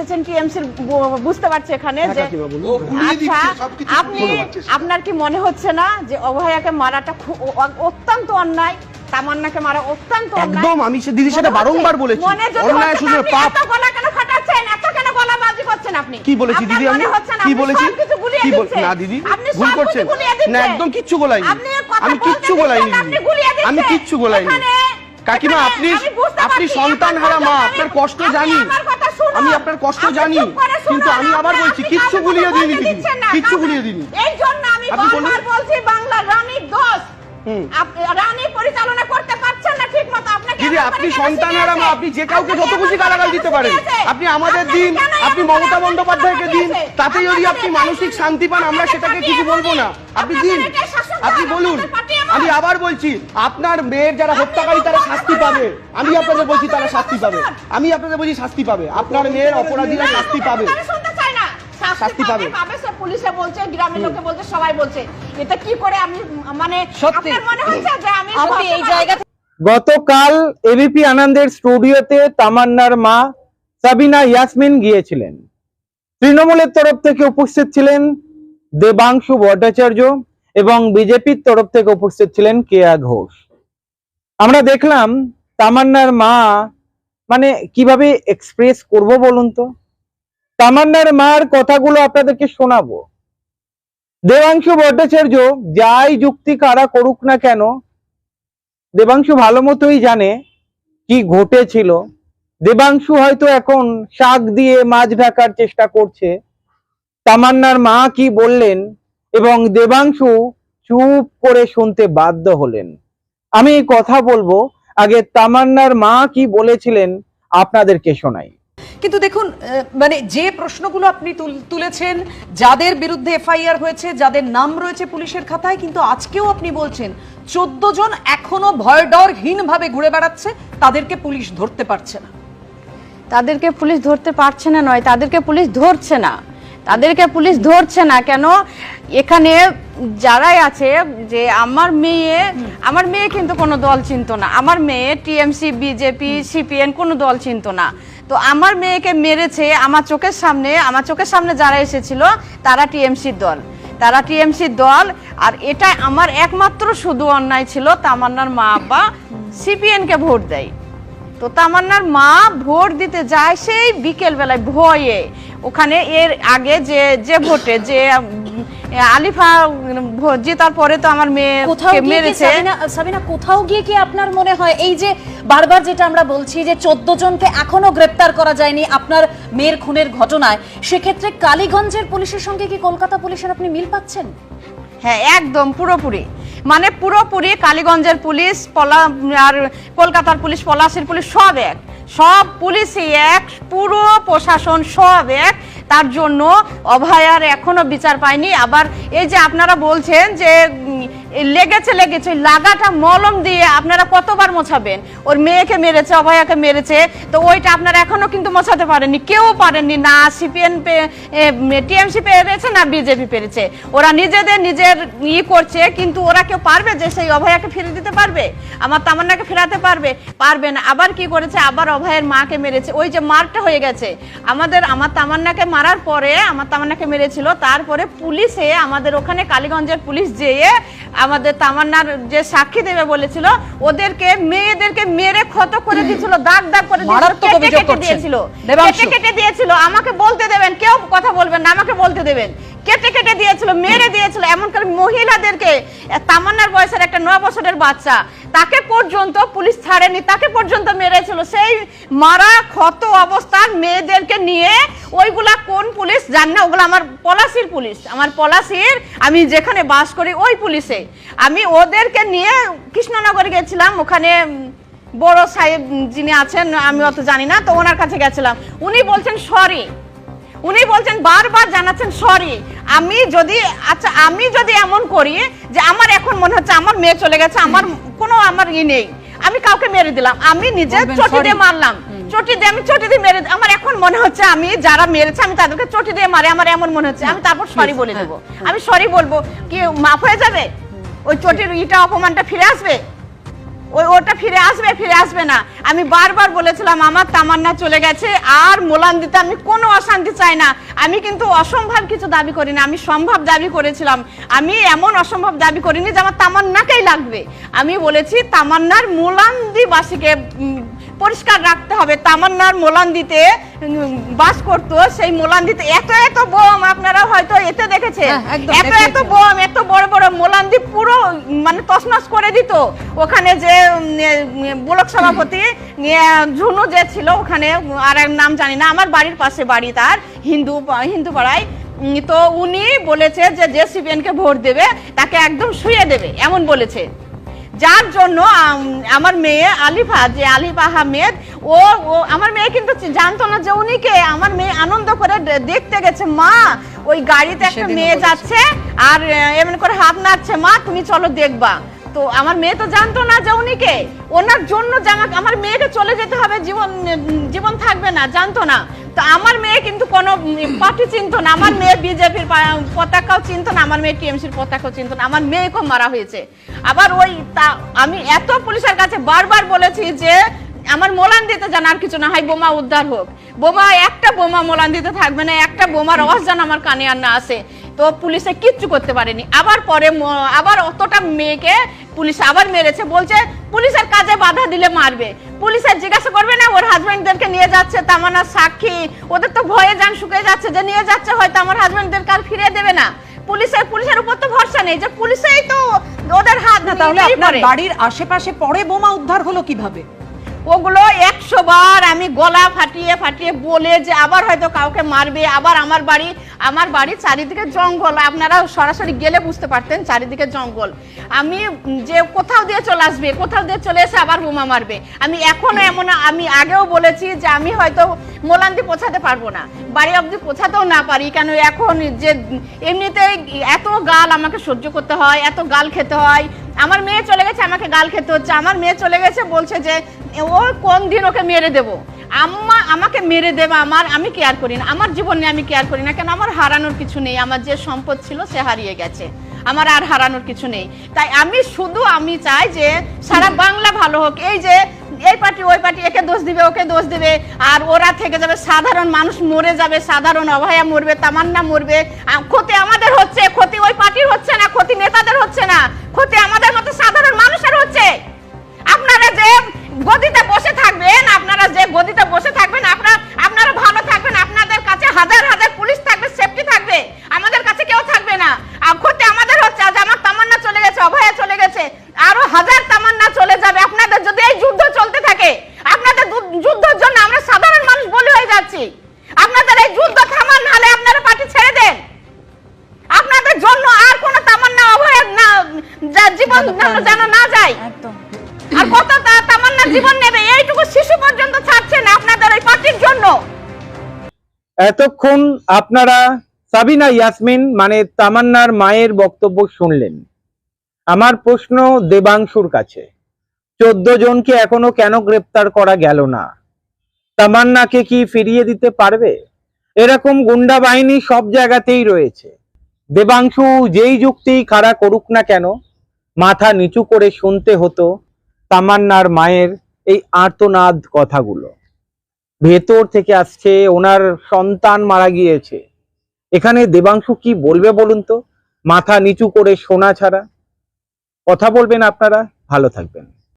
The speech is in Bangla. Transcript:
এসেছেন টিএমসির বুঝতে পারছি এখানে যে আচ্ছা আপনি। আপনার কি মনে হচ্ছে না যে অভয়াকে মারাটা অত্যন্ত অন্যায় তামান্নাকে মারা অত্যন্ত একদম আমি সে দিদি সেটা বারংবার বলেছি। অন্যায় শুধু পাপ। এত গলা কেন এত কেন গলাবাজি করছেন আপনি? কি বলেছি দিদি? আমি কি বলেছি? কি বল- না দিদি আপনি ভুল করছেন। না একদম কিচ্ছু গোলাইনি। আমি কিচ্ছু গোলাইনি। আমি কিচ্ছু গোলাইনি। কাকিমা আপনি আপনি সন্তান হারা মা আপনার কষ্ট জানি। আমি আপনার কষ্ট জানি কিন্তু আমি আবার বলছি কিচ্ছু ভুলিয়ে দিইনি দিদি কিচ্ছু ভুলিয়ে দিইনি। এই জন্য আমি বারবার বলছি বাংলা রানীর দোষ। রানী পরিচালনা করতে দিদি আপনি সন্তান হারা মা শিখিয়েছে? আপনি যে কাউকে যত খুশি গালাগাল দিতে পারেন আপনি আমাদের দিন আপনি মমতা বন্দ্যোপাধ্যায়কে দিন তাতে যদি আপনি মানসিক শান্তি পান আমরা সেটাকে কিছু বলব না। আপনি দিন আপনি বলুন। আমি আবার বলছি আপনার মেয়ের যারা হত্যাকারী তারা শাস্তি পাবে। আমি আপনাদের বলছি তারা শাস্তি পাবে। আমি আপনাদের বলছি শাস্তি পাবে। আপনার মেয়ের অপরাধীরা শাস্তি পাবে। শাস্তি পাবে। পুলিশে বলছে গ্রামের লোকে বলছে সবাই বলছে। এটা কি করে আমি মানে সত্যি। আপনার মনে হচ্ছে যে আমি এই জায়গা গতকাল এবিপি আনন্দের স্টুডিওতে তামান্নার মা সাবিনা ইয়াসমিন গিয়েছিলেন। তৃণমূলের তরফ থেকে উপস্থিত ছিলেন দেবাংশু ভট্টাচার্য এবং বিজেপির তরফ থেকে উপস্থিত ছিলেন কেয়া ঘোষ। আমরা দেখলাম তামান্নার মা মানে কীভাবে এক্সপ্রেস করব বলুন তো? তামান্নার মার কথাগুলো আপনাদেরকে শোনাবো। দেবাংশু ভট্টাচার্য যাই যুক্তি কারা করুক না কেন দেবাংশু ভালো মতোই জানে কি ঘটেছিল। দেবাংশু হয়তো এখন শাক দিয়ে মাছ ঢাকার চেষ্টা করছে। তামান্নার মা কি বললেন এবং দেবাংশু চুপ করে শুনতে বাধ্য হলেন। আমি কথা বলব, আগে তামান্নার মা কি বলেছিলেন আপনাদেরকে শোনাই। কিন্তু দেখুন মানে যে প্রশ্নগুলো আপনি তুলেছেন, যাদের বিরুদ্ধে এফআইআর হয়েছে, যাদের নাম রয়েছে পুলিশের খাতায়, কিন্তু আজকেও আপনি বলছেন, চোদ্দ জন এখনও ভয় ডরহীন ভাবে ঘুরে বেড়াচ্ছে, তাদেরকে পুলিশ ধরতে পারছে না। তাদেরকে পুলিশ ধরতে পারছে না নয়, তাদেরকে পুলিশ ধরছে না। তাদেরকে পুলিশ ধরছে না কেন? এখানে যারাই আছে, যে আমার মেয়ে আমার মেয়ে কিন্তু কোনো দল চিনতো না। আমার মেয়ে, টিএমসি, বিজেপি, সিপিএন কোনো দল চিনতো না। তো আমার মেয়েকে মেরেছে আমার চোখের সামনে, আমার চোখের সামনে যারা এসেছিল, তারা টিএমসির দল। তারা টিএমসির দল, আর এটা আমার একমাত্র শুধু অন্যায় ছিল তামান্নার মা আব্বা সিপিএনকে ভোট দেয়। তো তামান্নার মা ভোট দিতে যায় সেই বিকেল বেলায় ভয়ে। ওখানে এর আগে যে যে ভোটে, যে আলিফা ভোট জেতার পরে তো আমার মেয়ে মেরেছে। সাবিনা কোথাও গিয়ে কি আপনার মনে হয়? এই যে বারবার যেটা আমরা বলছি যে চোদ্দ জনকে এখনও গ্রেপ্তার করা যায়নি আপনার মেয়ের খুনের ঘটনায় সেক্ষেত্রে কালীগঞ্জের পুলিশের সঙ্গে কি কলকাতা পুলিশের আপনি মিল পাচ্ছেন? হ্যাঁ একদম পুরোপুরি। মানে পুরোপুরি কালীগঞ্জের পুলিশ পলা আর কলকাতার পুলিশ পলাশির পুলিশ সব এক। সব পুলিশই এক পুরো প্রশাসন সব এক। তার জন্য অভয়ার এখনও বিচার পায়নি। আবার এই যে আপনারা বলছেন যে লেগেছে লেগেছে লাগাটা মলম দিয়ে আপনারা কতবার মোছাবেন? ওর মেয়েকে মেরেছে, অভয়াকে মেরেছে, তো ওইটা আপনারা এখনও কিন্তু মোছাতে পারেননি। কেউ পারেননি, না সিপিএন টিএমসি পেরেছে, না বিজেপি পেরেছে। ওরা নিজেদের নিজের ই করছে, কিন্তু ওরা কেউ পারবে যে সেই অভয়াকে ফিরে দিতে পারবে? আমার তামান্নাকে ফেরাতে পারবে? পারবে না। আবার কি করেছে? আবার অভয়ের মাকে মেরেছে। ওই যে মারটা হয়ে গেছে। আমাদের, আমার তামান্নাকে মারার পরে, আমার তামান্নাকে মেরেছিল, তারপরে পুলিশে আমাদের ওখানে কালীগঞ্জের পুলিশ যেয়ে আমাদের তামান্নার যে সাক্ষী দেবে বলেছিল ওদেরকে মেয়েদেরকে মেরে ক্ষত করে দিয়েছিল দাগ দাগ করে দিয়েছিল, কেটে দিয়েছিল। আমাকে বলতে দেবেন কেউ কথা বলবেন না আমাকে বলতে দেবেন। কেটে কেটে দিয়েছিল, মেরে দিয়েছিল এমন করে মহিলাদেরকে তামান্নার বয়সের একটা নয় বছরের বাচ্চা, তাকে পর্যন্ত পুলিশ ছাড়েনি, তাকে পর্যন্ত মেরেছিল। সেই মারা ক্ষত অবস্থার মেয়েদেরকে নিয়ে ওইগুলা কোন পুলিশ জানি না, ওগুলো আমার পলাশির পুলিশ। আমার পলাশির, আমি যেখানে বাস করি ওই পুলিশে। আমি ওদেরকে নিয়ে কৃষ্ণনগরে গেছিলাম, ওখানে বড় সাহেব যিনি আছেন, আমি অত জানি না, তো ওনার কাছে গেছিলাম। উনি বলছেন, সরি উনি বলছেন বারবার জানাচ্ছেন সরি আমি যদি আচ্ছা আমি যদি এমন করি যে আমার এখন মনে হচ্ছে আমার মেয়ে চলে গেছে আমার কোনো আমার ই নেই আমি কাউকে মেরে দিলাম আমি নিজে চটি দিয়ে মারলাম চটি দিয়ে আমি চটি দিয়ে মেরে আমার এখন মনে হচ্ছে আমি যারা মেরেছে আমি তাদেরকে চটি দিয়ে মারে আমার এমন মনে হচ্ছে আমি তারপর সরি বলে দেবো। আমি সরি বলব কি মাফ হয়ে যাবে? ওই চটির ইটা অপমানটা ফিরে আসবে? ওই ওটা ফিরে আসবে ফিরে আসবে না। আমি বারবার বলেছিলাম, আমার তামান্না চলে গেছে, আর মোলান দিতে আমি কোনো অশান্তি চাই না। আমি কিন্তু অসম্ভব কিছু দাবি করি না, আমি সম্ভব দাবি করেছিলাম। আমি এমন অসম্ভব দাবি করিনি যে আমার তামান্নাকেই লাগবে। আমি বলেছি, তামান্নার মোলান্দিবাসীকে পরিষ্কার রাখতে হবে। তামান্নার মোলান্দিতে বাস করতো। সেই মোলান্দিতে এত এত বোম আপনারা হয়তো এতে দেখেছেন হ্যাঁ, এত এত বোম এত বড় বড় মোলান্দি পুরো মানে তছনছ করে দিত। ওখানে যে ব্লক সভাপতি ঝুনু যে ছিল ওখানে আর নাম জানি না আমার বাড়ির পাশে বাড়ি তার হিন্দু হিন্দু পাড়ায় তো উনি বলেছে যে যে সিপিএন কে ভোট দেবে তাকে একদম শুয়ে দেবে এমন বলেছে। যার জন্য আমার মেয়ে আলিফা যে আলিফা আহমেদ ও ও আমার মেয়ে কিন্তু জানতো না যে উনি কে। আমার মেয়ে আনন্দ করে দেখতে গেছে মা ওই গাড়িতে একটা মেয়ে যাচ্ছে আর এমন করে হাত নাড়ছে মা তুমি চলো দেখবা। তো আমার মেয়ে তো জানতো না যে উনি কে। ওনার জন্য জামা আমার মেয়েকে চলে যেতে হবে জীবন জীবন থাকবে না জানতো না। তো আমার মেয়ে কিন্তু কোনো পার্টি চিনত না। আমার মেয়ে বিজেপির পতাকাও চিনত না, আমার মেয়ে টিএমসির পতাকাও চিনত না। আমার মেয়েকেও মারা হয়েছে। আবার ওই তা, আমি এত পুলিশের কাছে বারবার বলেছি যে, আমার মোলান দিতে যেন আর কিছু না হয়, বোমা উদ্ধার হোক। বোমা, একটা বোমা মোলান দিতে থাকবে না, একটা বোমার যেন আমার কানে আর না আসে। তো পুলিশে কিচ্ছু করতে পারেনি। আবার পরে আবার অতটা মেয়েকে পুলিশ আবার মেরেছে বলছে পুলিশের কাজে বাধা দিলে মারবে। পুলিশের জিজ্ঞাসা করবে না ওর হাজব্যান্ডদেরকে নিয়ে যাচ্ছে তামানা সাক্ষী। ওদের তো ভয়ে যান শুকিয়ে যাচ্ছে যে নিয়ে যাচ্ছে হয়তো আমার হাজবেন্ডদের কাল ফিরে দেবে না। পুলিশের পুলিশের উপর তো ভরসা নেই যে পুলিশেই তো ওদের হাত না তাহলে আপনার বাড়ির আশেপাশে পরে বোমা উদ্ধার হলো কীভাবে? ওগুলো একশো বার আমি গলা ফাটিয়ে ফাটিয়ে বলে যে আবার হয়তো কাউকে মারবে, আবার আমার বাড়ি আমার বাড়ি চারিদিকে জঙ্গল। আপনারা সরাসরি গেলে বুঝতে পারতেন চারিদিকে জঙ্গল। আমি যে কোথাও দিয়ে চলে আসবে, কোথাও দিয়ে চলে এসে আবার বোমা মারবে। আমি এখনও এমন, আমি আগেও বলেছি যে আমি হয়তো মোলান্দি পৌঁছাতে পারব না। বাড়ি অবধি পৌঁছাতেও না পারি, কেন এখন যে এমনিতেই এত গাল আমাকে সহ্য করতে হয়, এত গাল খেতে হয়। আমার মেয়ে চলে গেছে, আমাকে গাল খেতে হচ্ছে। আমার মেয়ে চলে গেছে, বলছে যে ও কোন দিন ওকে মেরে দেবো? আম্মা আমাকে মেরে দেবে, আমার আমি কেয়ার করি না। আমার জীবন নিয়ে আমি কেয়ার করি না। কেন? আমার হারানোর কিছু নেই। আমার যে সম্পদ ছিল, সে হারিয়ে গেছে। আমার আর হারানোর কিছু নেই। তাই আমি শুধু আমি চাই যে সারা বাংলা ভালো হোক। এই যে, এই পার্টি, ওই পার্টি, একে দোষ দিবে, ওকে দোষ দিবে। আর ওরা থেকে যাবে, সাধারণ মানুষ মরে যাবে, সাধারণ অভয়া মরবে, তামান্না মরবে। ক্ষতি আমাদের হচ্ছে। ক্ষতি ওই পার্টির হচ্ছে না, ক্ষতি নেতাদের হচ্ছে না। ক্ষতি আমাদের গদিতে বসে থাকবেন আপনারা যে গদিতে বসে থাকবেন আপনারা আপনারা ভালো থাকবেন আপনাদের কাছে হাজার হাজার পুলিশ থাকবে সেফটি থাকবে আমাদের কাছে কেউ থাকবে না। ক্ষতি আমাদের হচ্ছে আজ আমার তামান্না চলে গেছে অভয়া চলে গেছে আরও হাজার তামান্না চলে যাবে। আপনাদের যদি এই যুদ্ধ চলতে থাকে আপনাদের যুদ্ধের জন্য আমরা সাধারণ মানুষ বলি হয়ে যাচ্ছি। আপনাদের এই যুদ্ধ থামান নাহলে আপনারা পার্টি ছেড়ে দেন। আপনাদের জন্য আর কোনো তামান্না অভয় না জীবন যেন যেন না যায়। একদম। আর কত তামান্না জীবন নেবে? এইটুকু শিশু পর্যন্ত ছাড়ছে না আপনাদের ওই পার্টির জন্য। এতক্ষণ আপনারা সাবিনা ইয়াসমিন মানে তামান্নার মায়ের বক্তব্য শুনলেন। আমার প্রশ্ন দেবাংশুর কাছে, চোদ্দ জনকে এখনও কেন গ্রেপ্তার করা গেল না? তামান্নাকে কি ফিরিয়ে দিতে পারবে? এরকম গুন্ডা বাহিনী সব জায়গাতেই রয়েছে। দেবাংশু যেই যুক্তি খাড়া করুক না কেন, মাথা নিচু করে শুনতে হতো তামান্নার মায়ের এই আর্তনাদ কথাগুলো। ভেতর থেকে আসছে, ওনার সন্তান মারা গিয়েছে। এখানে দেবাংশু কি বলবে বলুন তো? মাথা নিচু করে সোনা ছাড়া। কথা বলবেন আপনারা, ভালো থাকবেন।